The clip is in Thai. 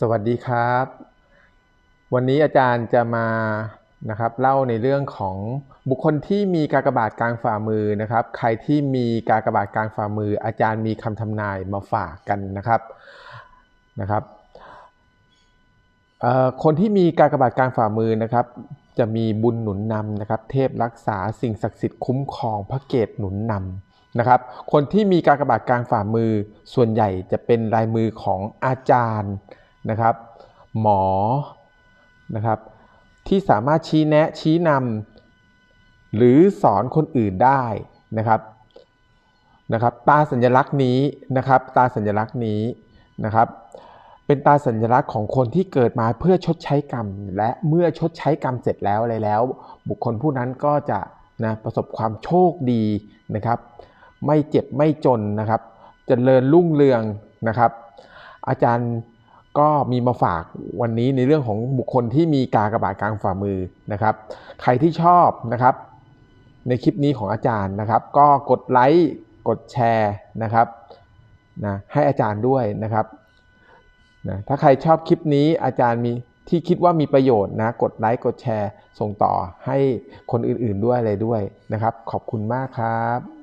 สวัสดีครับ วันนี้อาจารย์จะมานะครับเล่าในเรื่องของบุคคลที่มีกากบาทกลางฝ่ามือนะครับ ใครที่มีกากบาทกลางฝ่ามือ อาจารย์มีคำทำนายมาฝากกันนะครับนะครับคนที่มีกากบาทกลางฝ่ามือนะครับ จะมีบุญหนุนนำนะครับ เทพรักษาสิ่งศักดิ์สิทธิ์คุ้มครองพระเกตหนุนนำนะครับ คนที่มีกากบาทกลางฝ่ามือ ส่วนใหญ่จะเป็นลายมือของอาจารย์ นะครับหมอนะครับที่สามารถชี้แนะชี้นำหรือสอนคนอื่นได้นะครับนะครับตาสัญลักษณ์นี้นะครับตาสัญลักษณ์นี้นะครับเป็นตาสัญลักษณ์ของคนที่เกิดมาเพื่อชดใช้กรรม และเมื่อชดใช้กรรมเสร็จแล้วอะไรแล้ว บุคคลผู้นั้นก็จะนะประสบความโชคดีนะครับ ไม่เจ็บไม่จนนะครับจเจริญรุ่งเรืองนะครับ อาจารย์ ก็มีมาฝากวันนี้ในเรื่องของบุคคลที่มีกากระบาทกลางฝ่ามือนะครับ ใครที่ชอบนะครับ ในคลิปนี้ของอาจารย์นะครับ ก็กดไลค์กดแชร์นะครับนะให้อาจารย์ด้วยนะครับนะถ้าใครชอบคลิปนี้อาจารย์มีที่คิดว่ามีประโยชน์นะกดไลค์กดแชร์ ส่งต่อให้คนอื่นๆด้วยอะไรด้วยนะครับ ขอบคุณมากครับ